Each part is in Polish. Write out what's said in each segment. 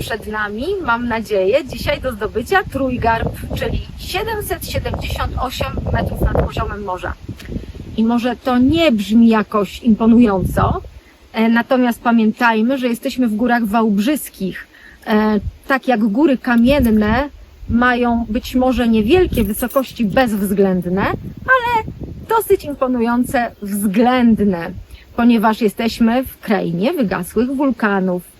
Przed nami, mam nadzieję, dzisiaj do zdobycia trójgarb, czyli 778 metrów nad poziomem morza. I może to nie brzmi jakoś imponująco, e, natomiast pamiętajmy, że jesteśmy w górach wałbrzyskich. E, Tak jak góry kamienne mają być może niewielkie wysokości bezwzględne, ale dosyć imponujące względne, ponieważ jesteśmy w krainie wygasłych wulkanów.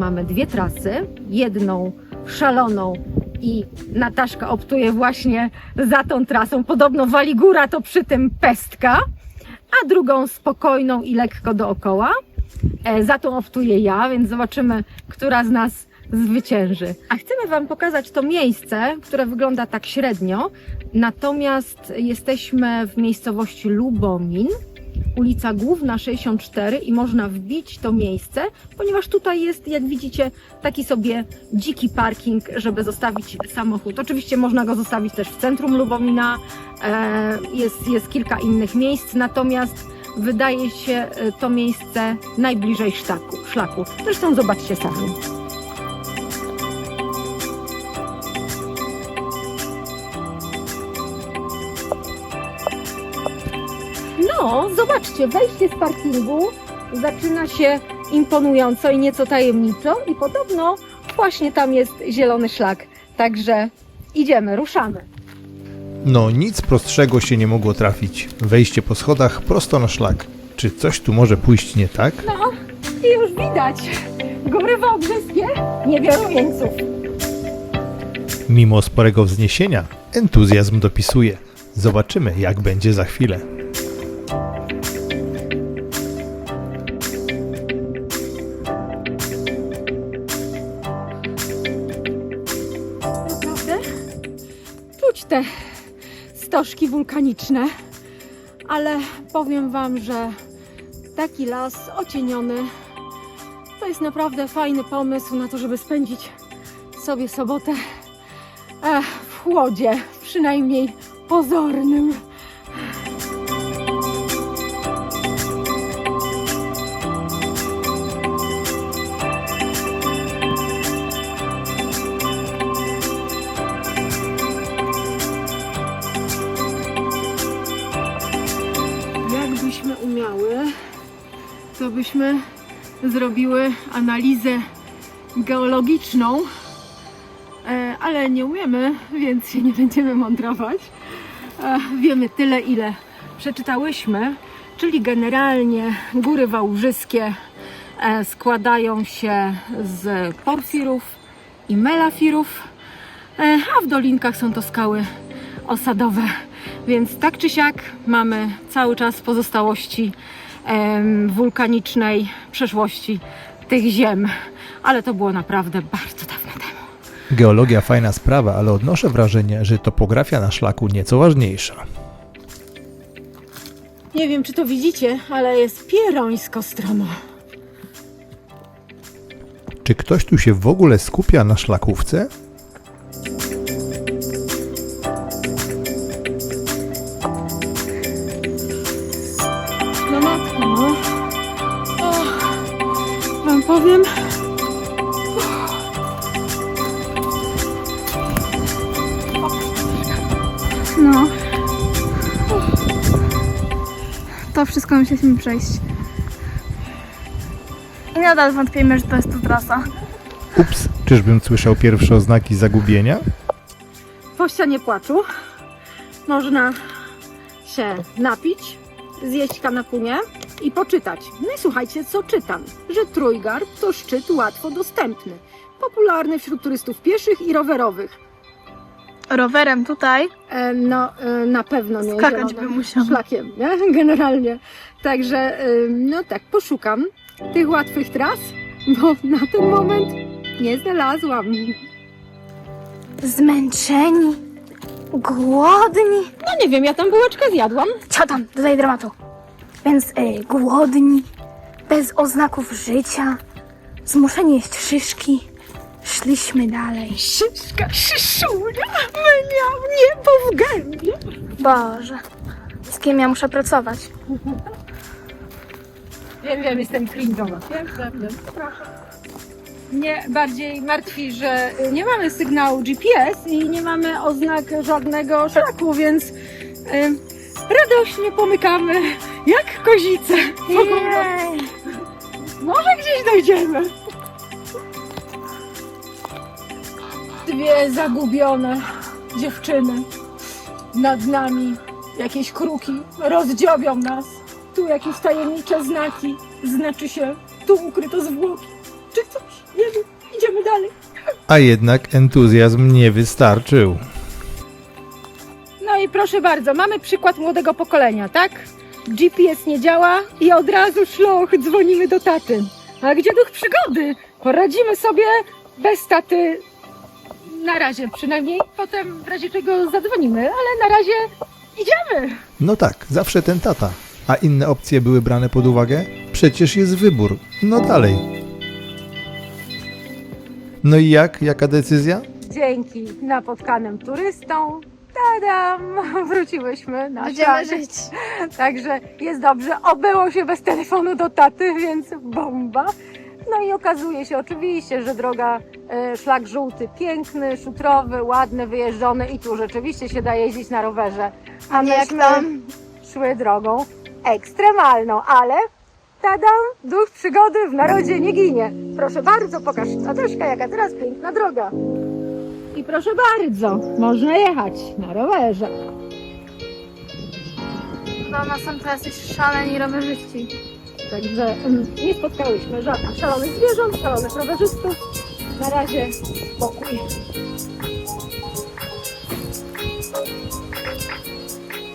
Mamy dwie trasy, jedną szaloną i Nataszka optuje właśnie za tą trasą. Podobno wali góra to przy tym pestka, a drugą spokojną i lekko dookoła. E, Za tą optuję ja, więc zobaczymy, która z nas zwycięży. A chcemy Wam pokazać to miejsce, które wygląda tak średnio. Natomiast jesteśmy w miejscowości Lubomin, ulica Główna 64 i można wbić to miejsce, ponieważ tutaj jest, jak widzicie, taki sobie dziki parking, żeby zostawić samochód. Oczywiście można go zostawić też w centrum Lubomina, e, jest, jest kilka innych miejsc, natomiast wydaje się e, to miejsce najbliżej szlaku. szlaku. Zresztą zobaczcie sami. Zobaczcie, wejście z parkingu zaczyna się imponująco i nieco tajemniczo i podobno właśnie tam jest zielony szlak. Także idziemy, ruszamy. No, nic prostszego się nie mogło trafić. Wejście po schodach prosto na szlak. Czy coś tu może pójść nie tak? No i już widać. Góry Wałbrzyskie nie biorą jeńców. Mimo sporego wzniesienia, entuzjazm dopisuje. Zobaczymy, jak będzie za chwilę. Stożki wulkaniczne, ale powiem Wam, że taki las ocieniony to jest naprawdę fajny pomysł na to, żeby spędzić sobie sobotę e, w chłodzie, przynajmniej pozornym. To byśmy zrobiły analizę geologiczną, e, ale nie umiemy, więc się nie będziemy mądrować. E, Wiemy tyle, ile przeczytałyśmy, czyli generalnie góry wałbrzyskie e, składają się z porfirów i melafirów, a w dolinkach są to skały osadowe. Więc tak czy siak mamy cały czas pozostałości wulkanicznej przeszłości tych ziem, ale to było naprawdę bardzo dawno temu. Geologia fajna sprawa, ale odnoszę wrażenie, że topografia na szlaku nieco ważniejsza. Nie wiem, czy to widzicie, ale jest pierońsko stromo. Czy ktoś tu się w ogóle skupia na szlakówce? No. O, wam powiem. No. To wszystko musieliśmy przejść. I nadal wątpimy, że to jest ta trasa. Ups, czyżbym słyszał pierwsze oznaki zagubienia? Po ścianie płaczu można się napić, zjeść kanapunie i poczytać. No i słuchajcie, co czytam. Że Trójgarb to szczyt łatwo dostępny. Popularny wśród turystów pieszych i rowerowych. Rowerem tutaj E, no, e, na pewno nie skakać by musiał. szlakiem, nie? Generalnie. Także, e, no tak, poszukam tych łatwych tras, bo na ten moment nie znalazłam. Zmęczeni, głodni. No nie wiem, ja tam bułeczkę zjadłam. Co tam, dodaj dramatu. Więc y, głodni, bez oznaków życia, zmuszeni jeść szyszki, Szliśmy dalej. Szyszka, szyszunia, miał niebo w gębie. Boże, z kim ja muszę pracować? Wiem, wiem, jestem cringe'owa. Wiem, wiem, wiem. Mnie bardziej martwi, że nie mamy sygnału GPS i nie mamy oznak żadnego szlaku, więc y, radośnie pomykamy jak kozice. Jej. Może gdzieś dojdziemy. Dwie zagubione dziewczyny nad nami. Jakieś kruki rozdziobią nas. Tu jakieś tajemnicze znaki. Znaczy się, tu ukryto zwłoki. Czy coś? Nie wiem. Idziemy dalej. A jednak entuzjazm nie wystarczył. No i proszę bardzo, mamy przykład młodego pokolenia, tak? GPS nie działa i od razu szloch, dzwonimy do taty. A gdzie duch przygody? Poradzimy sobie bez taty. Na razie przynajmniej, potem w razie czego zadzwonimy, ale na razie idziemy. No tak, zawsze ten tata. A inne opcje były brane pod uwagę? Przecież jest wybór. No dalej. No i jak? Jaka decyzja? Dzięki napotkanym turystom. Tadam! Wróciłyśmy na Będziemy szlak. żyć. Także jest dobrze. Obyło się bez telefonu do taty, więc bomba. No i okazuje się oczywiście, że droga e, szlak żółty piękny, szutrowy, ładny, wyjeżdżony i tu rzeczywiście się da jeździć na rowerze. A Nie jak myśmy tam. szły drogą ekstremalną, ale tadam, duch przygody w narodzie nie ginie. Proszę bardzo, pokaż Tatuśka, jaka teraz piękna droga. I proszę bardzo, można jechać na rowerze. Na sam czas jesteś szaleni rowerzyści. Także mm, nie spotkałyśmy żadnych szalonych zwierząt, szalonych rowerzystów. Na razie spokój.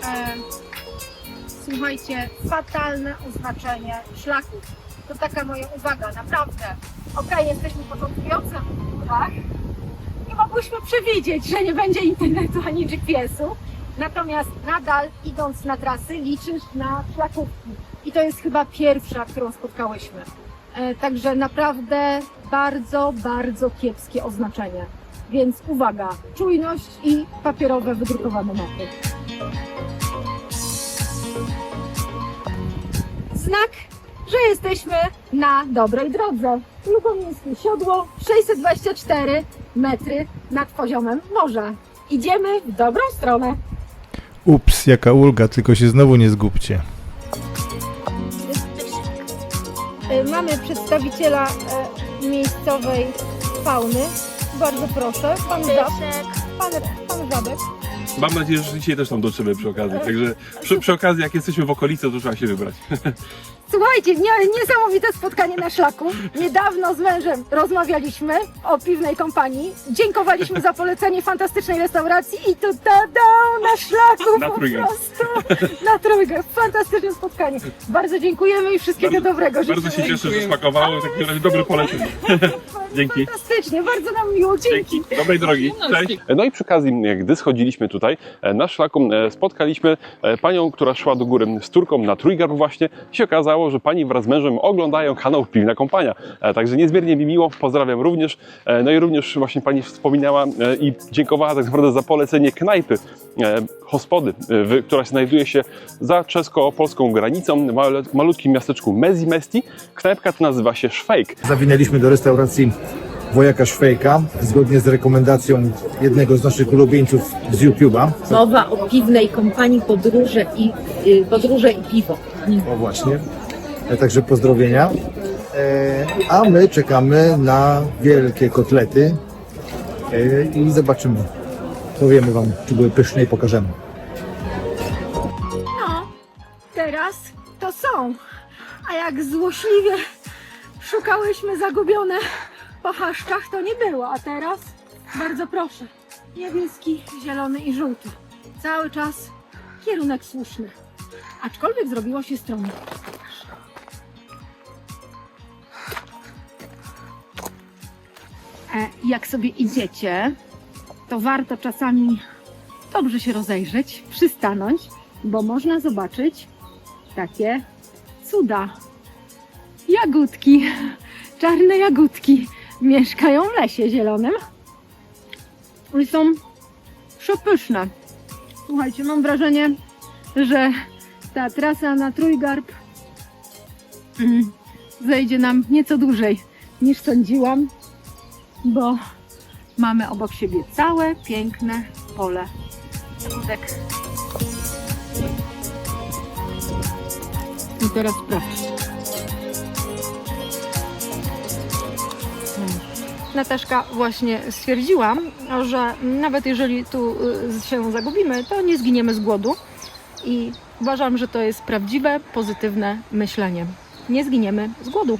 E, słuchajcie, fatalne oznaczenie szlaków. To taka moja uwaga, naprawdę. Okej, jesteśmy początkujący, tak? Mogłyśmy przewidzieć, że nie będzie internetu ani GPS-u. Natomiast nadal idąc na trasy liczysz na szlakówki. I to jest chyba pierwsza, którą spotkałyśmy. E, Także naprawdę bardzo, bardzo kiepskie oznaczenie. Więc uwaga, czujność i papierowe wydrukowane mapy. Znak, że jesteśmy na dobrej drodze. Lubomińskie siodło, 624 metry nad poziomem morza. Idziemy w dobrą stronę. Ups, jaka ulga, tylko się znowu nie zgubcie. E, Mamy przedstawiciela e, miejscowej fauny. Bardzo proszę, pan, Piesek. pan, pan Żabek. Mam nadzieję, że dzisiaj też tam dotrzemy przy okazji. Także przy, przy okazji, jak jesteśmy w okolicy, to trzeba się wybrać. Słuchajcie, nie, niesamowite spotkanie na szlaku. Niedawno z mężem rozmawialiśmy o piwnej kompanii. Dziękowaliśmy za polecenie fantastycznej restauracji i tu tada na szlaku Na po trójkę. prostu. Na trójkę. Fantastyczne spotkanie. Bardzo dziękujemy i wszystkiego Bardzo- dobrego. Bardzo życzymy. się cieszę, że smakowało. W takim razie dobre polecenie. Dzięki. Fantastycznie, bardzo nam miło. Dzięki. Dzięki. Dobrej drogi. Cześć. No i przy okazji, gdy schodziliśmy tutaj e, na szlaku, e, spotkaliśmy e, panią, która szła do góry z Turką na Trójgarb właśnie. I się okazało, że pani wraz z mężem oglądają kanał Piwna Kompania. E, Także niezmiernie mi miło. Pozdrawiam również. E, No i również właśnie pani wspominała e, i dziękowała tak naprawdę za polecenie knajpy, hospody, która znajduje się za czesko-polską granicą w malutkim miasteczku Mezimesti. Knajpka ta nazywa się Szwejk. Zawinęliśmy do restauracji Wojaka Szwejka, zgodnie z rekomendacją jednego z naszych ulubieńców z YouTube'a. Mowa o piwnej kompanii podróże i, y, podróże i piwo. O właśnie. E, Także pozdrowienia. E, A my czekamy na wielkie kotlety e, i zobaczymy. Powiemy Wam, czy były pyszne i pokażemy. No, teraz to są. A jak złośliwie szukałyśmy zagubione po chaszczach, to nie było. A teraz, bardzo proszę, niebieski, zielony i żółty. Cały czas kierunek słuszny. Aczkolwiek zrobiło się stronie. Jak sobie idziecie, to warto czasami dobrze się rozejrzeć, przystanąć, bo można zobaczyć takie cuda. Jagódki, czarne jagódki. mieszkają w lesie zielonym. I są przepyszne. Słuchajcie, mam wrażenie, że ta trasa na Trójgarb mm, zejdzie nam nieco dłużej niż sądziłam, bo mamy obok siebie całe piękne pole. Tak. I teraz sprawdź. Nataszka właśnie stwierdziła, że nawet jeżeli tu y, się zagubimy, to nie zginiemy z głodu. I uważam, że to jest prawdziwe, pozytywne myślenie. Nie zginiemy z głodu.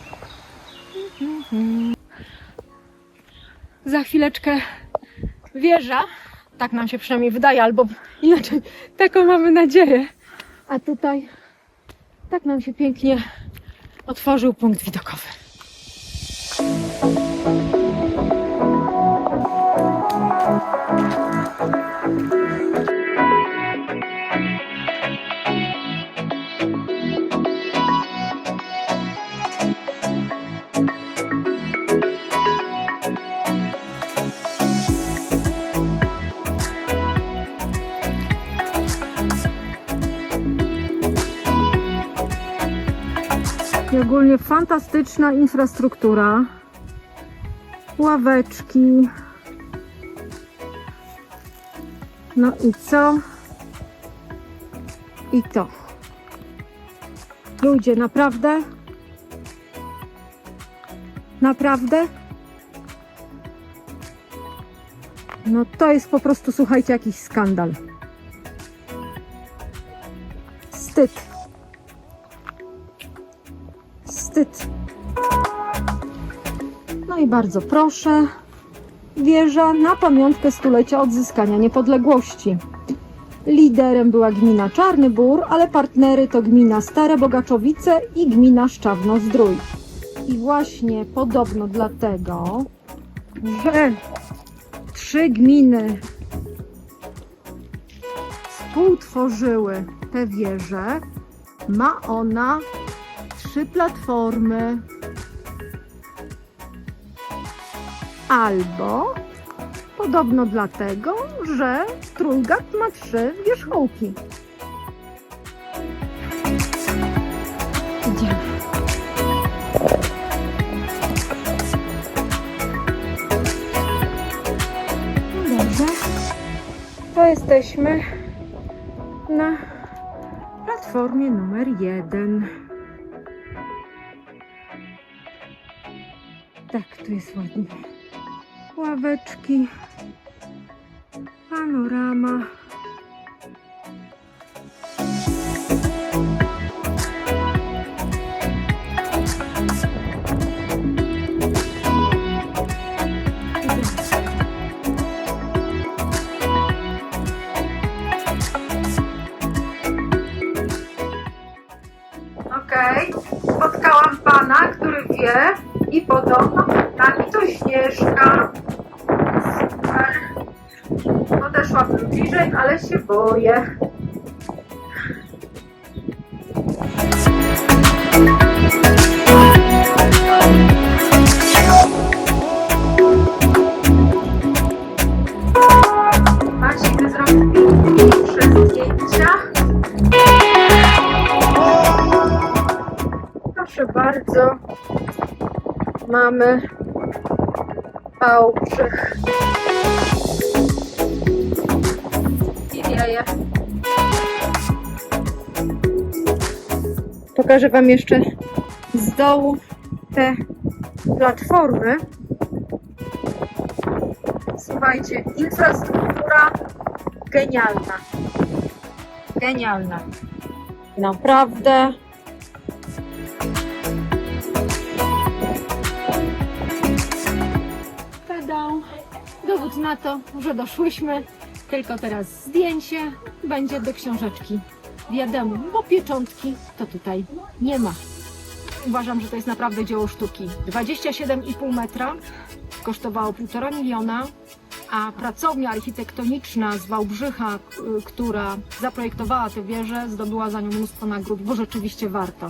Za chwileczkę wieża, tak nam się przynajmniej wydaje, albo inaczej, taką mamy nadzieję. A tutaj tak nam się pięknie otworzył punkt widokowy. Fantastyczna infrastruktura. Ławeczki. No i co? I to. Ludzie, naprawdę? Naprawdę? No to jest po prostu, słuchajcie, jakiś skandal. Wstyd. Wstyd. No i bardzo proszę. Wieża na pamiątkę stulecia odzyskania niepodległości. Liderem była gmina Czarny Bór, ale partnery to gmina Stare Bogaczowice i gmina Szczawno-Zdrój. I właśnie podobno dlatego, że trzy gminy współtworzyły tę wieżę, ma ona trzy platformy. Albo podobno dlatego, że trójgat ma trzy wierzchołki. Idziemy. Dobrze. To jesteśmy na platformie numer jeden. Tak, tu jest ładnie. Ławeczki, panorama. Podeszłabym bliżej, ale się boję. Maciek zrobił piękniejsze zdjęcia. Proszę bardzo, mamy Wałbrzych. Pokażę Wam jeszcze z dołu te platformy. Słuchajcie, infrastruktura genialna. Genialna. Naprawdę. Tada! Dowód na to, że doszłyśmy. Tylko teraz zdjęcie będzie do książeczki. Wiadomo, bo pieczątki to tutaj nie ma. Uważam, że to jest naprawdę dzieło sztuki. 27,5 metra kosztowało 1,5 miliona, a pracownia architektoniczna z Wałbrzycha, k- która zaprojektowała tę wieżę, zdobyła za nią mnóstwo nagród, bo rzeczywiście warto.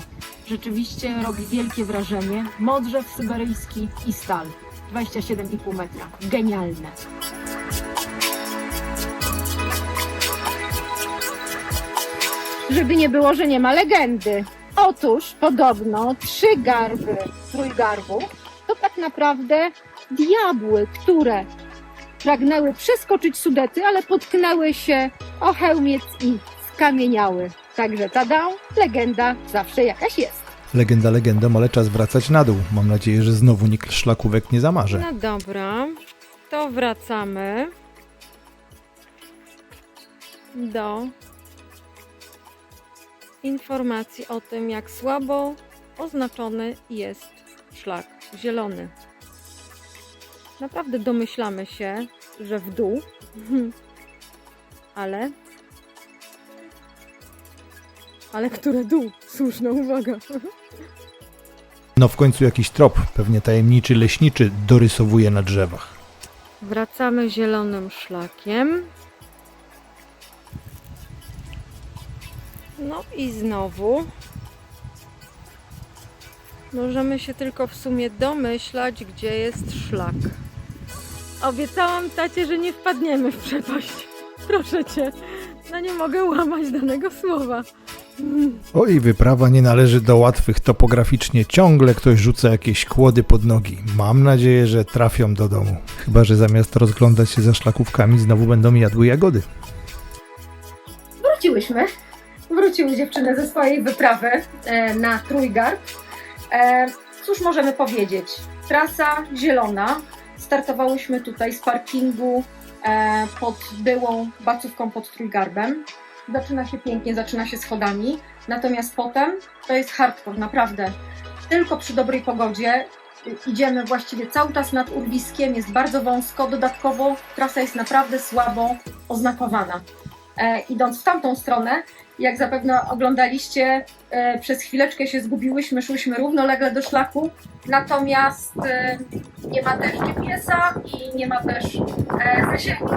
Rzeczywiście robi wielkie wrażenie. Modrzew syberyjski i stal. 27,5 metra. Genialne. Żeby nie było, że nie ma legendy. Otóż podobno trzy garby trójgarbów to tak naprawdę diabły, które pragnęły przeskoczyć Sudety, ale potknęły się o hełmiec i skamieniały. Także tada, legenda zawsze jakaś jest. Legenda legendą, ale czas wracać na dół. Mam nadzieję, że znowu nikt szlakówek nie zamarzy. No dobra, to wracamy do informacji o tym, jak słabo oznaczony jest szlak zielony. Naprawdę domyślamy się, że w dół, ale. Ale które dół? Słuszna uwaga. No w końcu jakiś trop, pewnie tajemniczy leśniczy, dorysowuje na drzewach. Wracamy zielonym szlakiem. No i znowu możemy się tylko w sumie domyślać, gdzie jest szlak. Obiecałam tacie, że nie wpadniemy w przepaść. Proszę cię, no nie mogę łamać danego słowa. Oj, wyprawa nie należy do łatwych topograficznie. Ciągle ktoś rzuca jakieś kłody pod nogi. Mam nadzieję, że trafią do domu. Chyba, że zamiast rozglądać się za szlakówkami, znowu będą jadły jagody. wróciłyśmy. Wróciły dziewczyny ze swojej wyprawy e, na Trójgard. E, cóż możemy powiedzieć? Trasa zielona. Startowałyśmy tutaj z parkingu e, pod byłą bacówką pod Trójgarbem. Zaczyna się pięknie, zaczyna się schodami. Natomiast potem to jest hardcore, naprawdę. Tylko przy dobrej pogodzie idziemy właściwie cały czas nad urwiskiem, jest bardzo wąsko. Dodatkowo trasa jest naprawdę słabo oznakowana e, idąc w tamtą stronę, jak zapewne oglądaliście, e, przez chwileczkę się zgubiłyśmy, szłyśmy równolegle do szlaku, natomiast e, nie ma też GPS-a i nie ma też e, zasięgu,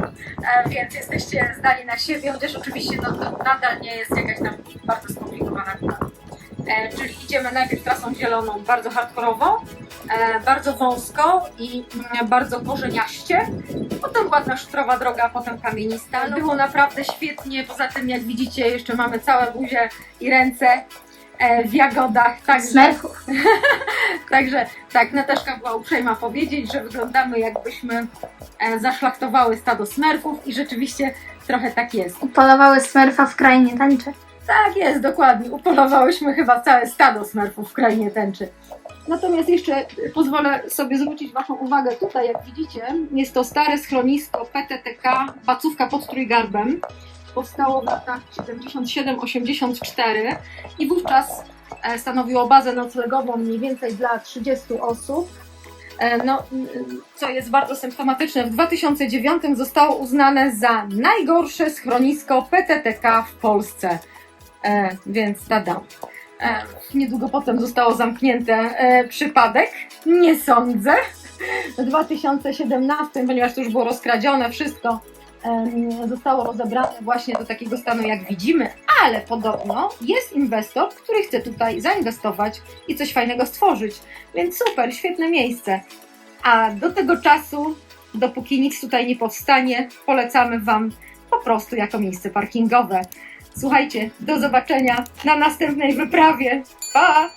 więc jesteście zdani na siebie, chociaż oczywiście no, nadal nie jest jakaś tam bardzo skomplikowana. E, czyli idziemy najpierw trasą zieloną, bardzo hardkorową, bardzo wąsko i mm, bardzo korzeniaście, Potem ładna szutrowa droga, a potem kamienista. Było naprawdę świetnie. Poza tym, jak widzicie, jeszcze mamy całe buzie i ręce e, w jagodach. Także, także tak, Nataszka była uprzejma powiedzieć, że wyglądamy jakbyśmy e, zaszlachtowały stado smerfów i rzeczywiście trochę tak jest. Upolowały smerfa w krainie tańczy. Tak jest, dokładnie. Upolowałyśmy chyba całe stado smerfów w krainie tęczy. Natomiast jeszcze pozwolę sobie zwrócić Waszą uwagę tutaj, jak widzicie, jest to stare schronisko PTTK, bacówka pod Trójgarbem. Powstało w latach 77-84 i wówczas e, stanowiło bazę noclegową mniej więcej dla 30 osób. E, No, co jest bardzo symptomatyczne, w 2009 zostało uznane za najgorsze schronisko PTTK w Polsce. E, więc tada. E, niedługo potem zostało zamknięte e, przypadek. Nie sądzę. W 2017, ponieważ to już było rozkradzione, wszystko em, zostało rozebrane właśnie do takiego stanu, jak widzimy, ale podobno jest inwestor, który chce tutaj zainwestować i coś fajnego stworzyć. Więc super, świetne miejsce. A do tego czasu, dopóki nic tutaj nie powstanie, polecamy Wam po prostu jako miejsce parkingowe. Słuchajcie, do zobaczenia na następnej wyprawie. Pa!